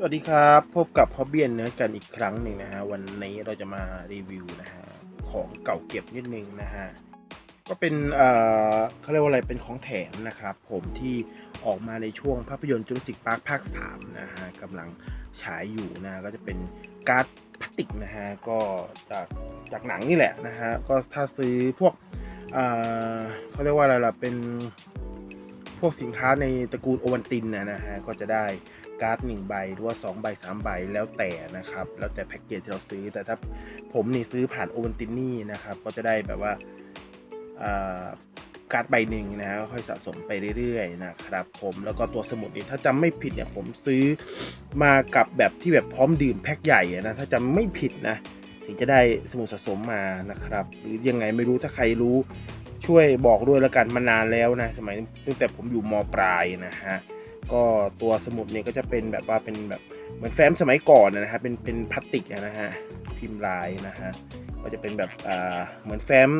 สวัสดีครับ พบกับฮอบเบียนเนื้อกันอีกครั้งหนึ่งนะฮะ วันนี้เราจะมารีวิวนะฮะ ของเก่าเก็บนิดนึงนะฮะ ก็เป็นเอ่อเขาเรียกว่าอะไรเป็นของแถมนะครับ ผมที่ออกมาในช่วงภาพยนตร์จุลศิกพาร์คภาคสามนะฮะกำลังฉายอยู่นะ ก็จะเป็นการ์ดพลาสติกนะฮะ ก็จากจากหนังนี่แหละนะฮะ ก็ถ้าซื้อพวกเอ่อเขาเรียกว่าอะไรล่ะเป็นพวกสินค้าในตระกูลโอวันตินนะฮะ ก็จะได้ การ์ดหนึ่งใบหรือว่าสองใบสามใบแล้วแต่นะครับ แล้วแต่แพ็กเกจที่เราซื้อ แต่ถ้าผมนี่ซื้อผ่านโอวันตินนี่นะครับ ก็จะได้แบบว่าอ่าการ์ดใบหนึ่งนะฮะค่อยสะสมไปเรื่อยๆนะครับ ผมแล้วก็ตัวสมุดนี่ถ้าจำไม่ผิดเนี่ยผมซื้อมากับแบบที่แบบพร้อมดื่มแพ็คใหญ่นะถ้าจำไม่ผิดนะถึงจะได้สมุดสะสมมานะครับ หรือยังไงไม่รู้ถ้าใครรู้ช่วยบอกด้วยแล้วกันมานานแล้วนะ สมัยตั้งแต่ผมอยู่มปลายนะฮะ ก็ตัวสมุดเนี่ยก็จะเป็นแบบว่าเป็นแบบเหมือนแฟ้มสมัยก่อนนะฮะเป็นเป็นพลาสติกนะฮะพิมพ์ลายนะฮะก็จะเป็นแบบอ่าเหมือนแฟ้ม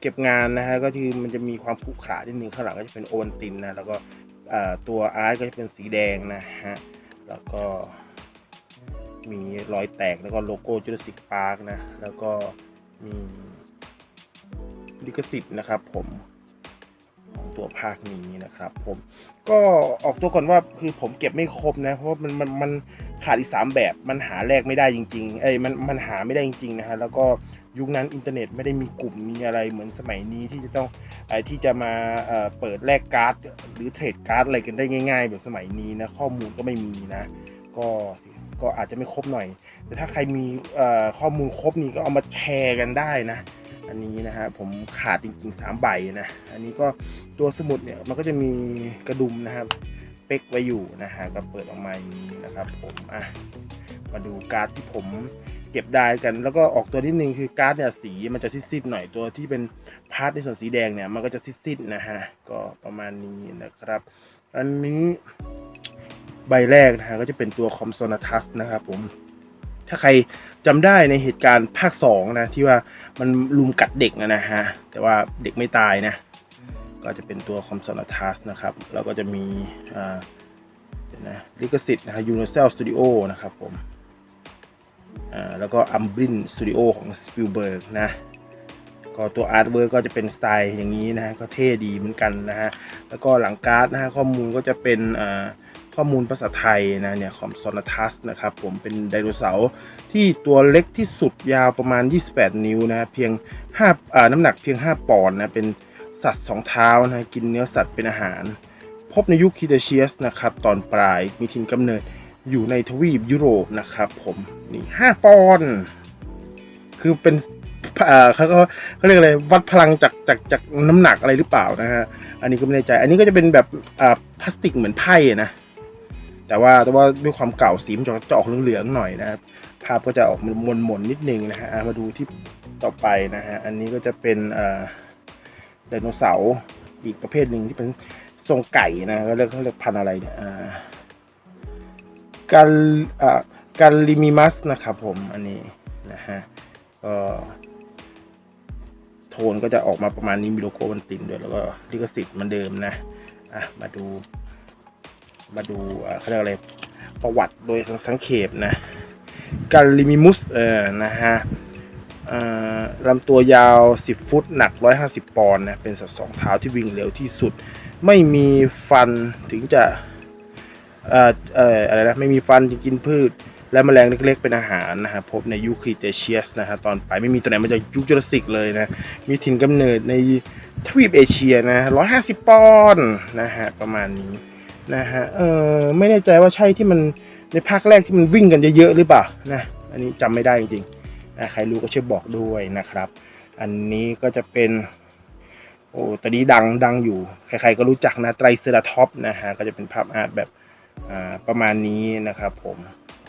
เก็บงานนะฮะก็คือมันจะมีความขรุขระนิดนึงข้างหลังก็จะเป็นโอวันตินนะแล้วก็อ่าตัวอาร์ตก็จะเป็นสีแดงนะฮะแล้วก็มีรอยแตกแล้วก็โลโก้จูราสสิกพาร์คนะแล้วก็มีลิขสิทธิ์นะครับผมของตัวภาคนี้นะครับผม ก็ออกตัวก่อนว่าคือผมเก็บไม่ครบนะ เพราะมันมันมันขาดอีกสามแบบมันหาแลกไม่ได้จริงๆเอ้ยมันมันหาไม่ได้จริงๆนะฮะแล้วก็ยุคนั้นอินเทอร์เน็ตไม่ได้มีกลุ่มมีอะไรเหมือนสมัยนี้ที่จะต้องไอ้ที่จะมาเอ่อเปิดแลกการ์ด หรือเทรดการ์ดอะไรกันได้ง่าย ๆ แบบสมัยนี้นะข้อมูลก็ไม่มีนะ ก็ก็อาจจะไม่ครบหน่อย แต่ถ้าใครมีเอ่อข้อมูลครบนี่ก็เอามาแชร์กันได้นะ อันนี้นะฮะผมขาดจริงๆสามใบนะ อันนี้ก็ ตัวสมุดเนี่ยมันก็จะมีกระดุมนะครับเป๊กไว้อยู่นะฮะก็เปิดออกมาอย่างนี้นะครับ ผมอะมาดูการ์ดที่ผมเก็บได้กัน แล้วก็ออกตัวที่หนึ่งคือการ์ดเนี่ยสีมันจะซีดๆหน่อยตัวที่เป็นพาร์ทในส่วนสีแดงเนี่ยมันก็จะซีดๆนะฮะก็ประมาณนี้นะครับ อันนี้ใบแรกนะฮะก็จะเป็นตัวคอมโซนาทัสนะครับผมถ้าใครจำได้ในเหตุการณ์ภาคสองนะที่ว่ามันลุมกัดเด็กนะฮะแต่ว่าเด็กไม่ตายนะ ก็จะเป็นตัวคอมโซนทัสนะครับ แล้วก็จะมีเดี๋ยวนะลิขสิทธิ์นะฮะ Universal Studio นะครับผมอ่าแล้วก็ Umbrella Studio ของ Spielberg นะก็ตัวอาร์ตเวิร์ก็จะเป็นสไตล์อย่างนี้นะฮะก็เท่ดีเหมือนกันนะฮะแล้วก็หลังการ์ดนะฮะข้อมูลก็จะเป็นอ่าข้อมูลภาษาไทยนะเนี่ยคอมโซนาทัสนะครับผมเป็นไดโนเสาร์ที่ตัวเล็กที่สุดยาวประมาณ 28 นิ้วนะฮะเพียง5อ่าน้ำหนักเพียง 5 ปอนด์นะเป็น สัตว์สองเท้านะกินเนื้อสัตว์เป็นอาหาร พบในยุคคีเดเชียสนะครับตอนปลายมีถิ่นกำเนิดอยู่ในทวีปยุโรปนะครับผมนี่5ปอนคือเป็นอ่าเขาก็เขาเรียกอะไรวัดพลังจากจากจากน้ำหนักอะไรหรือเปล่านะฮะอันนี้ก็ไม่แน่ใจ อันนี้ก็จะเป็นแบบพลาสติกเหมือนไพ่นะแต่ว่าแต่ว่าด้วยความเก่าสีมันจะจะออกเหลืองๆหน่อยนะครับภาพก็จะออกมนมนๆนิดนึงนะฮะอะมาดูที่ต่อไปนะฮะอันนี้ก็จะเป็นอ่า ไดโนเสาร์อีกประเภทหนึ่งที่เป็นทรงไก่นะก็เรียกเขาเรียกพันอะไรเนี่ยการอ่าการลิมิมัสนะครับผมอันนี้นะฮะก็โทนก็จะออกมาประมาณนี้มีโลโก้วันตินด้วยแล้วก็ลิขสิทธิ์มือนเดิมนะอะมาดู มาดูอ่าเขาเรียกอะไรประวัติโดยสังเขปนะกาลิมิมุสเออนะฮะ ลำตัวยาว 10 ฟุต หนัก 150 ปอนด์นะเป็นสัตว์สองเท้าที่วิ่งเร็วที่สุด ไม่มีฟันถึงจะเอ่อเอ่ออะไรนะไม่มีฟันจะกินพืช และแมลงเล็กๆ เป็นอาหารนะฮะพบในยุคครีเทเชียสนะฮะตอนปลายไม่มีตัวไหนมาจากยุคจูราสสิกเลยนะ มีถิ่นกำเนิดในทวีปเอเชียนะ150 ปอนด์นะฮะประมาณนี้นะฮะเออไม่แน่ใจว่าใช่ที่มันในภาคแรกที่มันวิ่งกันเยอะๆหรือเปล่านะอันนี้จำไม่ได้จริงๆ ใครรู้ก็ช่วยบอกด้วยนะครับ อันนี้ก็จะเป็น โอ้ตอนนี้ดังดังอยู่ ใครๆก็รู้จักนะไตรเซราท็อปนะฮะ ก็จะเป็นภาพอาร์ตแบบประมาณนี้นะครับผม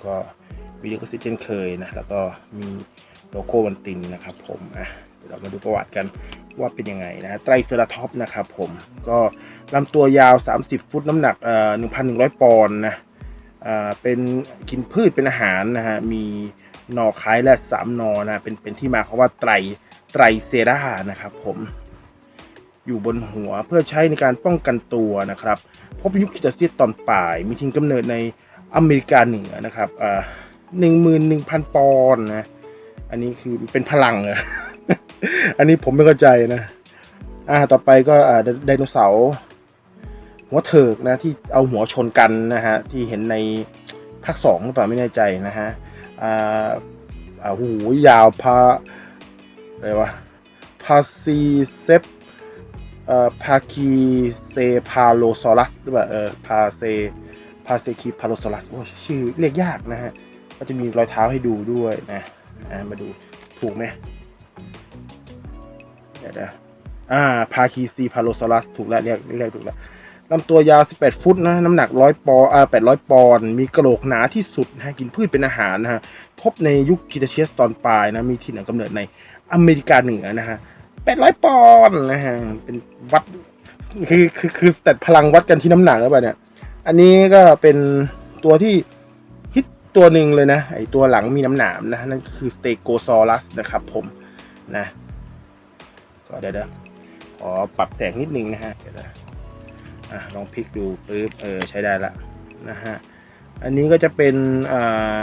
ก็วิดีโอซิเช่นเคยนะ แล้วก็มีโลโก้วันตินนะครับผมอะเดี๋ยวเรามาดูประวัติกันว่าเป็นยังไงนะฮะไตรเซราท็อปนะครับผมก็ลำตัวยาว 30 ฟุตน้ำหนักเอ่อ1,100 ปอนด์นะอ่าเป็นกินพืชเป็นอาหารนะฮะมี หนอคล้ายและสามหนอนะเป็นเป็นที่มาของว่าไตรไตรเซรานะครับ ผม อยู่บนหัวเพื่อใช้ในการป้องกันตัวนะครับ พบยุคคริสตเซียตอนปลาย มีทิ้งกำเนิดในอเมริกาเหนือนะครับอ่าหนึ่งหมื่นหนึ่งพันปอนด์นะอันนี้คือเป็นพลังเหรออันนี้ผมไม่เข้าใจนะอ่าต่อไปก็อ่าไดไดโนเสาร์หัวเถิกนะที่เอาหัวชนกันนะฮะที่เห็นในภาคสองหรือเปล่าไม่แน่ใจนะฮะ อ่าอ่าหูยาวพาอะไรวะพาซีเซปเอ่อพาคีเซพาโลซอรัสหรือเปล่าเออพาเซพาเซคีพาโลซอรัสโอ้ชื่อเรียกยากนะฮะก็จะมีรอยเท้าให้ดูด้วยนะอ่ามาดูถูกไหมเดี๋ยวนะอ่าพาคีซีพาโลซอรัสถูกแล้วเรียกเรียกถูกแล้ว ลำตัวยาว 18 ฟุตนะ น้ำหนัก 100 ปอนด์อ่า800 ปอนด์ มีกระโหลกหนาที่สุดนะกินพืชเป็นอาหารนะฮะ พบในยุคครีเทเชียสตอนปลายนะ มีที่หนกำเนิดในอเมริกาเหนือนะฮะ 800 ปอนด์นะฮะ เป็นวัด คือคือคือแต่พลังวัดกันที่น้ำหนักหรือเปล่าเนี่ย อันนี้ก็เป็นตัวที่ฮิตตัวหนึ่งเลยนะ ไอตัวหลังมีน้ำหนามนะ นั่นก็คือสเตโกซอรัสนะครับผม นะ ก็เดี๋ยวเดี๋ยวขอปรับแสงนิดนึงนะฮะ เดี๋ยวนะ อะลองพลิกดูปึ๊บเออใช้ได้ละนะฮะอันนี้ก็จะเป็นอ่า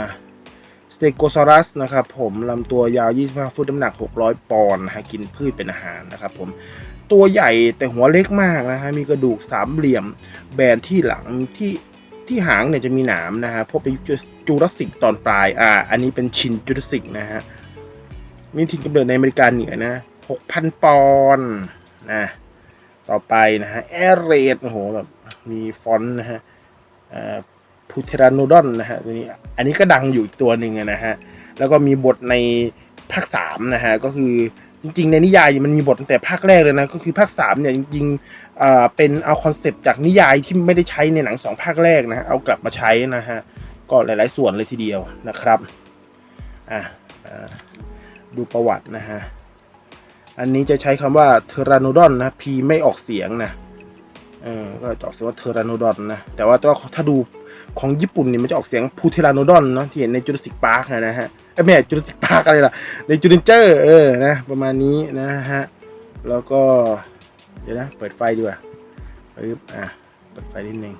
สเตโกซอรัสนะครับผมลำตัวยาว 25 ฟุตน้ำหนัก 600 ปอนด์นะฮะกินพืชเป็นอาหารนะครับผมตัวใหญ่แต่หัวเล็กมากนะฮะมีกระดูกสามเหลี่ยมแบนที่หลังที่ที่หางเนี่ยจะมีหนามนะฮะพบในยุคจูราสสิกตอนปลายอ่าอันนี้เป็นชินจูราสสิกนะฮะมีถิ่นกำเนิดในอเมริกาเหนือนะหกพันปอนด์นะ ต่อไปนะฮะแอรเรดโอ้โหแบบมีฟอนต์นะฮะอ่าพูเทรานดอนนะฮะตัวนี้อันนี้ก็ดังอยู่อีกตัวหนึ่งนะฮะแล้วก็มีบทในภาคสามนะฮะก็คือจริงๆ ในนิยายมันมีบทตั้งแต่ภาคแรกเลยนะก็คือภาคสามเนี่ยจริงๆอ่าเป็นเอาคอนเซปต์จากนิยายที่ไม่ได้ใช้ในหนังสองภาคแรกนะฮะเอากลับมาใช้นะฮะก็หลายๆส่วนเลยทีเดียวนะครับอะอ่าดูประวัตินะฮะ อันนี้จะใช้คำว่าเทราโนดอนนะพีไม่ออกเสียงนะเออก็จะออกเสียงว่าเทราโนดอนนะแต่ว่าถ้าดูของญี่ปุ่นเนี่ยมันจะออกเสียงพูเทราโนดอนเนาะที่เห็นในจูราสสิกพาร์คนะฮะเอ้ยไม่จูราสสิกพาร์คอะไรล่ะในจูรินเจอร์เออนะ ประมาณนี้นะฮะแล้วก็ เดี๋ยวนะ เปิดไฟดีกว่าปึ๊บอะเปิดไฟนิดนึง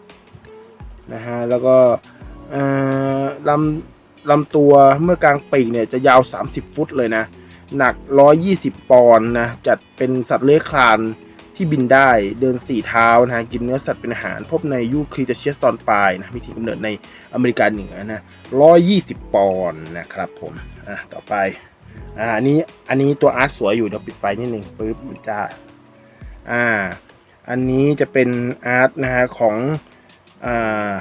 นะฮะแล้วก็เอ่อลำลำตัวเมื่อกลางปีกเนี่ยจะยาว 30 ฟุตเลยนะ หนัก 120 ปอนด์นะ จัดเป็นสัตว์เลื้อยคลานที่บินได้เดินสี่เท้านะกินเนื้อสัตว์เป็นอาหาร พบในยุคครีเทเชียสตอนปลายนะมีถิ่นกำเนิดในอเมริกาเหนือนะ120 ปอนด์นะครับผมอะต่อไปอ่าอันนี้อันนี้ตัวอาร์ตสวยอยู่เดี๋ยวปิดไฟนิดหนึ่งปึ๊บมันจะอ่า อันนี้จะเป็นอาร์ตนะฮะของอ่า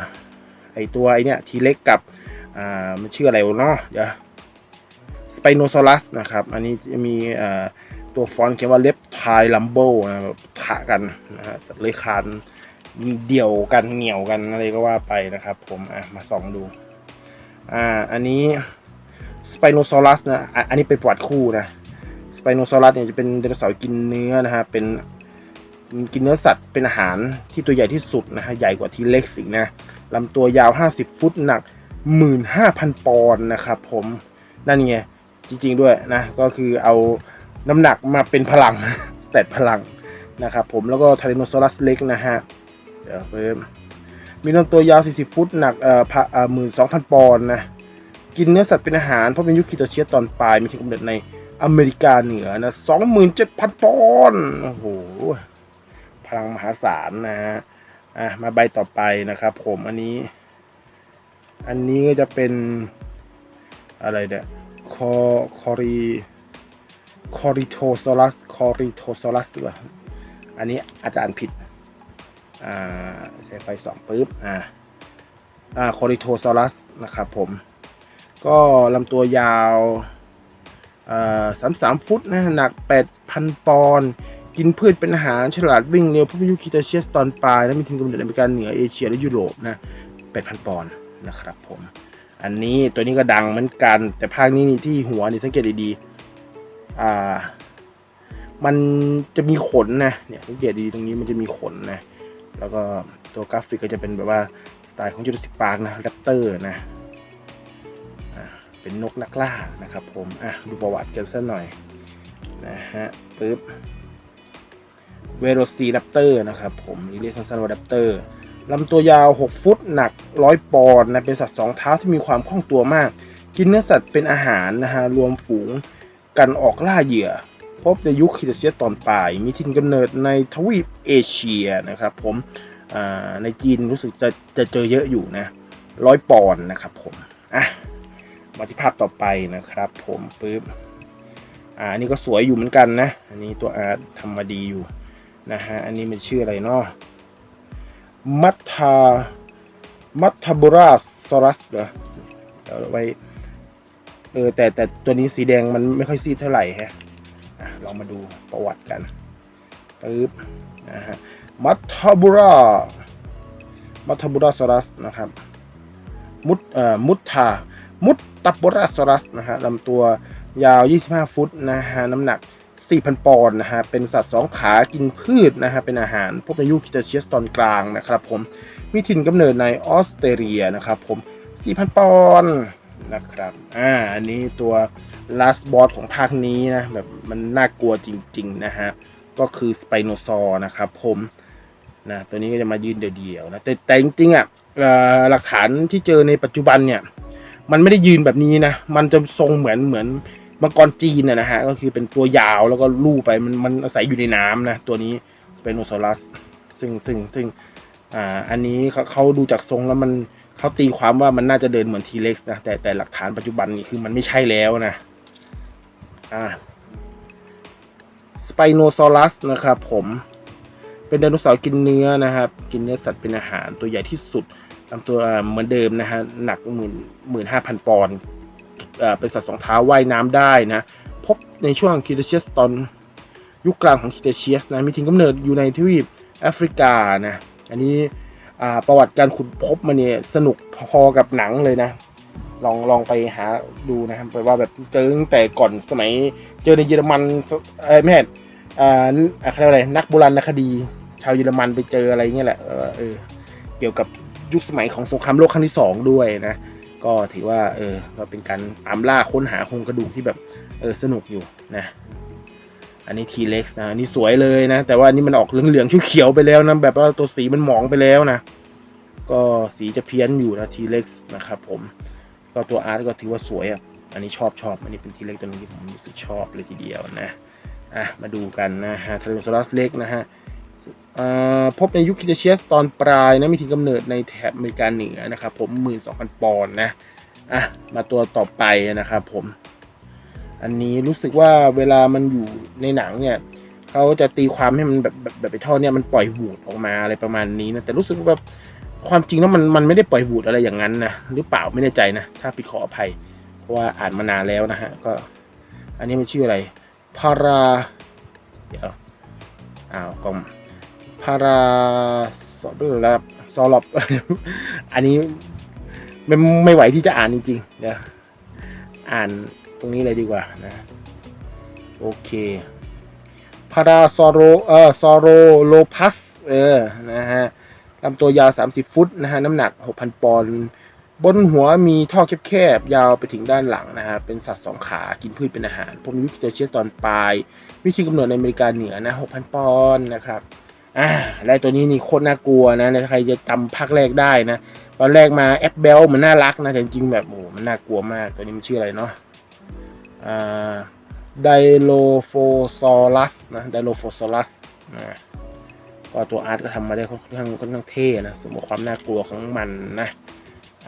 ไอตัวไอเนี้ยทีเล็กกับอ่ามันชื่ออะไรวะเนาะเดี๋ยว ไปโนซอรัสนะครับ อันนี้จะมีตัวฟอนต์เขียนว่าเล็บไทลัมโบนะแบบทะกันนะฮะเลยคานเดี่ยวกันเหนียวกันอะไรก็ว่าไปนะครับ ผมอะมาส่องดู อ่า อันนี้สไปโนซอรัสนะอันนี้เป็นปวัติคู่นะสไปโนซอรัสเนี่ยจะเป็นไดโนเสาร์กินเนื้อนะฮะเป็นกินเนื้อสัตว์เป็นอาหารที่ตัวใหญ่ที่สุดนะฮะใหญ่กว่าทีเล็กสิงนะลำตัวยาว 50 ฟุตหนัก 15,000 ปอนด์นะครับผมนั่นไง จริง ๆด้วยนะก็คือเอาน้ำหนักมาเป็นพลังแต่พลังนะครับผมแล้วก็ไทรโนซอรัสเล็กนะฮะเดี๋ยวเพิ่มมีลำตัวยาว 40 ฟุต หนักเอ่อพะเอ่นสอ12,000ปอนด์นะ กินเนื้อสัตว์เป็นอาหาร เพราะเป็นยุคครีเทเชียตอนปลาย มีถิ่กำเนิดในอเมริกาเหนือนะ27,000ปอนด์ โอ้โห พลังมหาศาลนะฮะ อะ มาใบต่อไปนะครับผม อันนี้ อันนี้ก็จะเป็นอะไรเนี่ย คอคอรีคอริโทซอรัสคอริโทซอรัสดีกว่าอันนี้อาจารย์ผิด อ่าใช้ไฟสองปุ๊บ อ่า อ่าคอริโทซอรัสนะครับผม ก็ลำตัวยาวสามสามฟุตนะหนักแปดพันปอนด์กินพืชเป็นอาหารฉลาดวิ่งเร็วพวกยุคคิตาเชียสตอนปลาย และมีถิ่นกำเนิดในอเมริกาเหนือเอเชียและยุโรปนะแปดพันปอนด์นะครับผม อันนี้ตัวนี้ก็ดังเหมือนกัน แต่ภาคนี้นี่ที่หัวนี่สังเกตดีๆอ่า มันจะมีขนนะเนี่ยสังเกตดีตรงนี้มันจะมีขนนะ แล้วก็ตัวกราฟิกก็จะเป็นแบบว่าสไตล์ของจูราสสิกพาร์นะแรปเตอร์นะเป็นนกนักล่านะครับ ผมอะดูประวัติกันสักหน่อยนะฮะปึ๊บเวโรซีแรปเตอร์นะครับ ผมเรียกสั้นๆว่าแรปเตอร์ ลำตัวยาว 6 ฟุตหนัก 100 ปอนด์นะเป็นสัตว์สองเท้าที่มีความคล่องตัวมาก กินเนื้อสัตว์เป็นอาหารนะฮะรวมฝูงกันออกล่าเหยื่อ พบในยุคคริเตเชียสตอนปลาย มีถิ่นกำเนิดในทวีปเอเชียนะครับผมอ่าในจีนรู้สึกจะจะเจอเยอะอยู่นะร้อยปอนด์นะครับผมอะมาที่ภาพต่อไปนะครับ ผมปึ๊บอ่านนี้ก็สวยอยู่เหมือนกันนะ อันนี้ตัวอาร์ตทำมาดีอยู่นะฮะอันนี้มันชื่ออะไรเนาะ มัทธามัทธบุราซอรัสเหรอเอาไว้ เออ แต่แต่ตัวนี้สีแดงมันไม่ค่อยซีดเท่าไหร่ฮะลองมาดูประวัติกันปึ๊บนะฮะมัทธบุรามัทธบุราซอรัสนะครับ มุตเอ่อมุตทามุตตบบุราซอรัสนะฮะลำตัวยาว 25 ฟุตนะฮะน้ำหนัก 4,000 ปอนด์นะฮะ เป็นสัตว์สองขากินพืชนะฮะ เป็นอาหารพบในยุคคริเตเชียสตอนกลางนะครับผม มีถิ่นกำเนิดในออสเตรเลียนะครับผม 4,000 ปอนด์นะครับ อ่า อันนี้ตัว last boss ของภาคนี้นะ แบบมันน่ากลัวจริง ๆ นะฮะ ก็คือสไปโนซอร์นะครับผม นะ ตัวนี้ก็จะมายืนเดี่ยวๆนะ แต่แต่จริงๆอะหลักฐานที่เจอในปัจจุบันเนี่ย มันไม่ได้ยืนแบบนี้นะ มันจะทรงเหมือนเหมือน มังกรจีนนะฮะก็คือเป็นตัวยาวแล้วก็ลู่ไปมันมันอาศัยอยู่ในน้ำนะตัวนี้สเปโนซอรัส ซึ่งซึ่งซึ่งอ่าอันนี้เขาเขาดูจากทรงแล้วมันเขาตีความว่ามันน่าจะเดินเหมือนทีเล็กนะแต่แต่หลักฐานปัจจุบันนี่คือมันไม่ใช่แล้วนะอ่าสไปโนซอรัสนะครับผมเป็นไดโนเสาร์กินเนื้อนะครับ กินเนื้อสัตว์เป็นอาหารตัวใหญ่ที่สุดลำตัวเหมือนเดิมนะฮะหนักหมื่นหมื่นห้าพันปอนด์ เป็นสัตว์สองเท้าว่ายน้ำได้นะ พบในช่วงคริเตเชียสตอนยุคกลางของคริเตเชียสนะมีถิ่นกำเนิดอยู่ในทวีปแอฟริกานะ อันนี้ประวัติการขุดพบมาเนี่ยสนุกพอกับหนังเลยนะลองลองไปหาดูนะครับไปว่าแบบเจอตั้งแต่ก่อนสมัยเจอในเยอรมันเอ้ยไม่ใช่อ่าเขาเรียกว่าอะไรนักโบราณคดี ชาวเยอรมันไปเจออะไรเงี้ยแหละเออเออเกี่ยวกับยุคสมัยของสงครามโลกครั้งที่สองด้วยนะ ก็ถือว่าเออก็เป็นการตามล่าค้นหาโครงกระดูกที่แบบเออสนุกอยู่นะ อันนี้ทีเล็กนะอันนี้สวยเลยนะ แต่ว่านี่มันออกเหลืองๆเขียวๆไปแล้วนะแบบว่าตัวสีมันหมองไปแล้วนะก็สีจะเพี้ยนอยู่นะทีเล็กนะครับผมก็ตัวอาร์ตก็ถือว่าสวยอะอันนี้ชอบชอบอันนี้เป็นทีเล็กตัวนึงที่ผมรู้สึกชอบเลยทีเดียวนะอะมาดูกันนะฮะทารุซอรัสเล็กนะฮะ พบในยุคคิเตเชียสตอนปลายนะมีถิ่นกำเนิดในแถบอเมริกาเหนือนะครับผมหมื่นสองพันปอนด์นะอะมาตัวต่อไปนะครับผม อันนี้รู้สึกว่าเวลามันอยู่ในหนังเนี่ยเขาจะตีความให้มันแบบแบบแบบไปท่อเนี่ยมันปล่อยหูดออกมาอะไรประมาณนี้นะแต่รู้สึกว่าแบบความจริงแล้วมันมันไม่ได้ปล่อยหูดอะไรอย่างนั้นนะหรือเปล่าไม่แน่ใจนะถ้าผิดขออภัย เพราะว่าอ่านมานานแล้วนะฮะก็ อันนี้มันชื่ออะไรพาราเดี๋ยวอ้าวกลม พาราสอดแล้วซอลอบอันนี้ไม่ไม่ไหวที่จะอ่านจริงๆเดี๋ยวอ่านตรงนี้เลยดีกว่านะ โอเคพาราซอโรเออซอโรโลพัส เออนะฮะลำตัวยาว 30 ฟุตนะฮะ น้ำหนัก 6,000 ปอนด์บนหัวมีท่อแคบๆ ยาวไปถึงด้านหลังนะฮะ เป็นสัตว์สองขา กินพืชเป็นอาหารพวกนี้จะเชื้อตอนปลาย วิธีกำเนิดในอเมริกาเหนือนะ 6,000 ปอนด์นะครับ อ่าและตัวนี้นี่โคตรน่ากลัวนะใครจะจำภาคแรกได้นะตอนแรกมาแอปเบลมันน่ารักนะแต่จริงแบบโอ้มันน่ากลัวมากตัวนี้มันชื่ออะไรเนาะอ่าไดโลโฟซอรัสนะไดโลโฟซอรัสนะก็ตัวอาร์ตก็ทำมาได้ค่อนข้างค่อนข้างเท่นะสมมติความน่ากลัวของมันนะ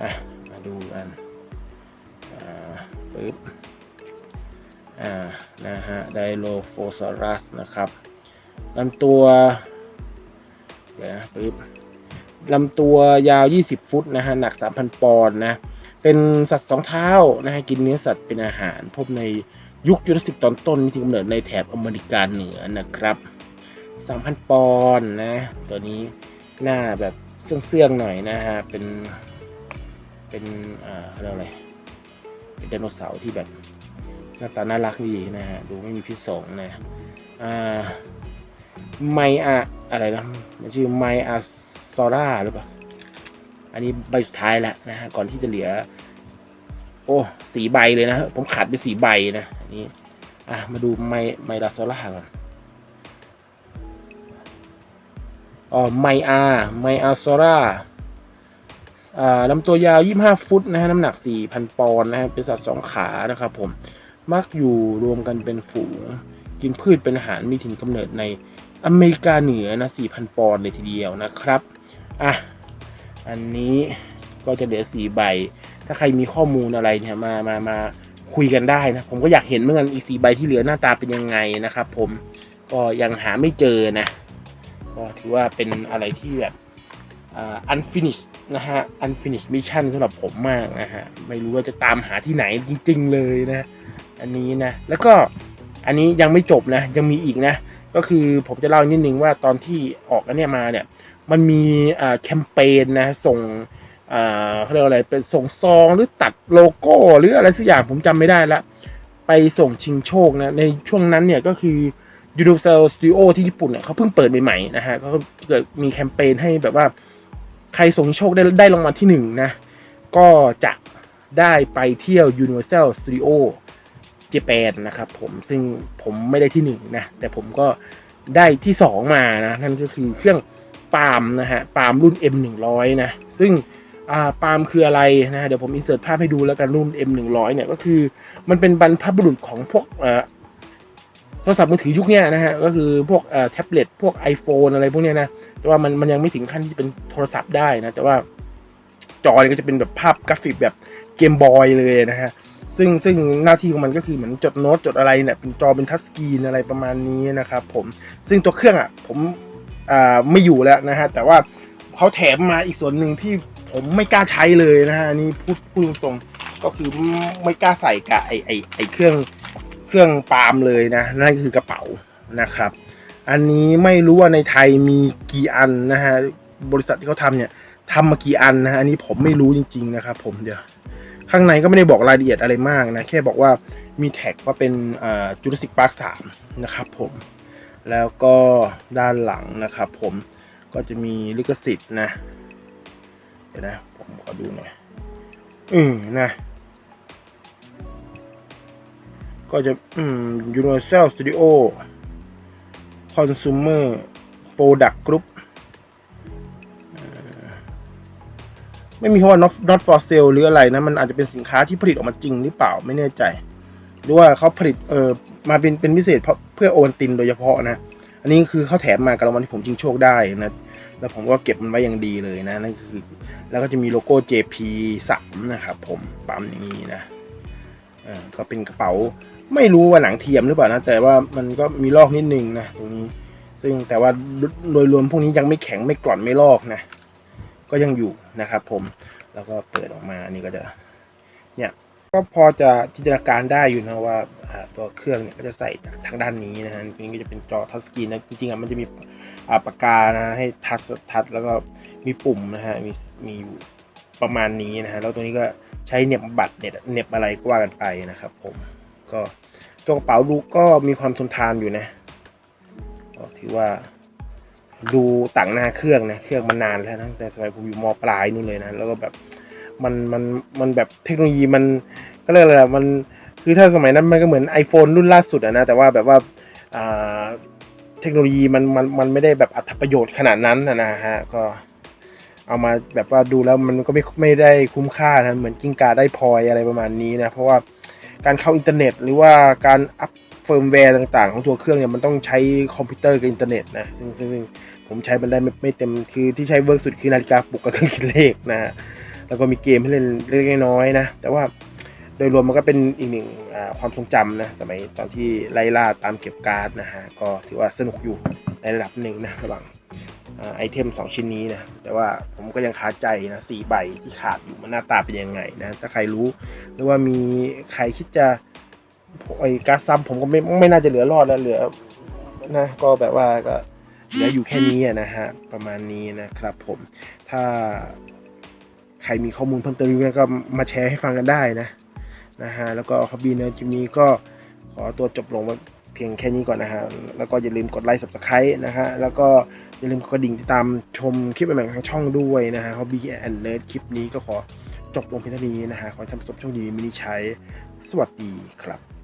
อะมาดูกันอ่าปึ๊บอ่านะฮะไดโลโฟซอรัสนะครับลำตัว นะปึ๊บลำตัวยาว 20 ฟุตนะฮะ หนัก 3,000 ปอนด์นะ เป็นสัตว์สองเท้านะฮะ กินเนื้อสัตว์เป็นอาหาร พบในยุคยุราสสิกตอนต้นมีที่กำเนิดในแถบอเมริกาเหนือนะครับ 3,000 ปอนด์นะ ตัวนี้หน้าแบบเสื่องๆหน่อยนะฮะ เป็น เป็นอ่าเรียกอะไร เป็นไดโนเสาร์ที่แบบหน้าตาน่ารักดีนะฮะ ดูไม่มีพิษสงนะ อ่า ไมอะอะไรนะมันชื่อไมอะซอร่าหรือเปล่า อันนี้ใบสุดท้ายแล้วนะฮะก่อนที่จะเหลือ โอ้สีใบเลยนะผมขาดไปสีใบนะอันนี้ อะมาดูไมไมลาโซล่าก่อนอ๋อไมอาไมอาโซราอ่าลำตัวยาว 25 ฟุตนะฮะน้ำหนัก 4,000 ปอนด์นะฮะเป็นสัตว์สองขานะครับผม มักอยู่รวมกันเป็นฝูง กินพืชเป็นอาหารมีถิ่นกำเนิดใน อเมริกาเหนือนะ4,000ปอนด์เลยทีเดียวนะครับอะอันนี้ก็จะเหลือสี่ใบ ถ้าใครมีข้อมูลอะไรเนี่ยมามามาคุยกันได้นะ ผมก็อยากเห็นเหมือนกันอีกสี่ใบที่เหลือหน้าตาเป็นยังไงนะครับ ผมก็ยังหาไม่เจอนะก็ถือว่าเป็นอะไรที่แบบอ่า unfinished นะฮะ unfinished mission สำหรับผมมากนะฮะ ไม่รู้ว่าจะตามหาที่ไหนจริง ๆ เลยนะ อันนี้นะ แล้วก็อันนี้ยังไม่จบนะ ยังมีอีกนะ ก็คือผมจะเล่านิดนึงว่าตอนที่ออกอันเนี้ยมาเนี่ย มันมีแคมเปญนะส่งเขาเรียกว่าอะไรเป็นส่งซองหรือตัดโลโก้ หรืออะไรสักอย่างผมจำไม่ได้ละ ไปส่งชิงโชคนะ ในช่วงนั้นเนี่ยก็คือ Universal Studio ที่ญี่ปุ่นเนี่ยเขาเพิ่งเปิดใหม่ๆนะฮะเขาก็เกิดมีแคมเปญให้แบบว่า ใครส่งโชคได้ได้รางวัลที่หนึ่งนะ ก็จะได้ไปเที่ยว Universal Studio Japan นะครับผมซึ่งผมไม่ได้ที่หนึ่งนะ แต่ผมก็ได้ที่สองมานะ นั่นก็คือเครื่องปาล์มนะฮะปาล์มรุ่น M100 นะซึ่งอาปาล์มคืออะไรนะเดี๋ยวผมอินเสิร์ตภาพให้ดูแล้วกันรุ่น M100 เนี่ยก็คือมันเป็นบรรพบุรุษของพวกโทรศัพท์มือถือยุคนี้นะฮะก็คือพวกเอ่อแท็บเล็ตพวก iPhone อะไรพวกนี้นะแต่ว่ามันมันยังไม่ถึงขั้นที่เป็นโทรศัพท์ได้นะ แต่ว่าจอเนี่ยก็จะเป็นแบบภาพกราฟิกแบบเกมบอยเลยนะฮะ ซึ่งซึ่งหน้าที่ของมันก็คือเหมือนจดโน้ตจดอะไรเนี่ยเป็นจอเป็นทัชสกรีนอะไรประมาณนี้นะครับผมซึ่งตัวเครื่องอะผมอ่าไม่อยู่แล้วนะฮะแต่ว่าเขาแถมมาอีกส่วนหนึ่งที่ผมไม่กล้าใช้เลยนะฮะนี่พูดพูดตรงก็คือไม่กล้าใส่กับไอไอไอเครื่องเครื่องปาล์มเลยนะ นั่นคือกระเป๋านะครับ อันนี้ไม่รู้ว่าในไทยมีกี่อันนะฮะบริษัทที่เขาทำเนี่ยทำมากี่อันนะฮะอันนี้ผมไม่รู้จริง ๆ นะครับผมเดี๋ยว ข้างในก็ไม่ได้บอกรายละเอียดอะไรมากนะ แค่บอกว่ามีแท็กว่าเป็นจูราสสิกพาร์คสามนะครับผมแล้วก็ด้านหลังนะครับผมก็จะมีลิขสิทธิ์นะ เดี๋ยวนะ ผมขอดูหน่อยอืมนะ ก็จะอืม Universal Studio Consumer Product Group ไม่มีคำว่า not not for sale หรืออะไรนะ มันอาจจะเป็นสินค้าที่ผลิตออกมาจริงหรือเปล่าไม่แน่ใจ หรือว่าเขาผลิตเออมาเป็นเป็นพิเศษเพราะเพื่อโอนตินโดยเฉพาะนะ อันนี้คือเขาแถมมากับรางวัลที่ผมชิงโชคได้นะ แล้วผมก็เก็บมันไว้อย่างดีเลยนะนั่นคือ แล้วก็จะมีโลโก้ JP 3นะครับผมปั๊มอย่างนี้นะเออก็เป็นกระเป๋าไม่รู้ว่าหนังเทียมหรือเปล่านะ แต่ว่ามันก็มีลอกนิดนึงนะตรงนี้ ซึ่งแต่ว่าโดยรวมพวกนี้ยังไม่แข็งไม่กร่อนไม่ลอกนะ ก็ยังอยู่นะครับ ผมแล้วก็เปิดออกมาอันนี้ก็จะเนี่ยก็พอจะจินตนาการได้อยู่นะว่าตัวเครื่องเนี่ยก็จะใส่ทางด้านนี้นะฮะตรงนี้ก็จะเป็นจอทัชสกรีนนะจริงๆอะมันจะมีอ่าปากกานะให้ทัชทัชแล้วก็มีปุ่มนะฮะมีมีอยู่ประมาณนี้นะฮะแล้วตัวนี้ก็ใช้เน็บบัตรเน็ตเน็บอะไรก็ว่ากันไปนะครับ ผมก็ตัวกระเป๋าดูก็มีความทนทานอยู่นะก็ถือว่า ดูต่างหน้าเครื่องนะเครื่องมันนานแล้วตั้งแต่สมัยผมอยู่มปลายนู่นเลยนะแล้วก็แบบมันมันมันแบบเทคโนโลยีมันก็เรียกอะไรมันคือถ้าสมัยนั้นมันก็เหมือน iPhone รุ่นล่าสุดอะนะแต่ว่าแบบว่าเทคโนโลยีมันมันมันไม่ได้แบบอัตประโยชน์ขนาดนั้นนะฮะก็เอามาแบบว่าดูแล้วมันก็ไม่ไม่ได้คุ้มค่านะเหมือนกิ้งกาได้พลอยอะไรประมาณนี้นะเพราะว่าการเข้าอินเทอร์เน็ต หรือว่าการอัพ ฟิร์มแวร์ต่างๆ ของตัวเครื่องเนี่ยมันต้องใช้คอมพิวเตอร์กับอินเทอร์เน็ตนะซึ่งซึ่งผมใช้มันได้ไม่เต็มคือที่ใช้เวิร์กสุดคือนาฬิกาปลุกกับเครื่องคิดเลขนะฮะแล้วก็มีเกมให้เล่นเล็กๆน้อยๆนะ แต่ว่าโดยรวมมันก็เป็นอีกหนึ่งความทรงจำนะสมัยตอนที่ไล่ล่าตามเก็บการ์ดนะฮะก็ถือว่าสนุกอยู่ในระดับหนึ่งนะระหว่างอไอเทมสองชิ้นนี้นะ แต่ว่าผมก็ยังคาใจนะสี่ใบที่ขาดอยู่มันหน้าตาเป็นยังไงนะ ถ้าใครรู้หรือว่ามีใครคิดจะ ไอ้การดซ้ำผมก็ไม่ไม่น่าจะเหลือรอดแล้วเหลือนะก็แบบว่าก็เหลืออยู่แค่นี้นะฮะประมาณนี้นะครับ ผมถ้าใครมีข้อมูลเพิ่มเติมก็มาแชร์ให้ฟังกันได้นะนะฮะแล้วก็คอบีเนอร์จิมนี้ก็ขอตัวจบลงเพียงแค่นี้ก่อนนะฮะแล้วก็อย่าลืมกดไลค์ subscribe นะฮะแล้วก็อย่าลืมกดกระดิ่งติดตามชมคลิปใหม่ๆทางช่องด้วยนะฮะ Hobby and Nerd คลิปนี้ก็ขอจบลงเพียงเท่านี้นะฮะขอให้ท่านผู้ชมโชคดีมินิใช้สวัสดีครับ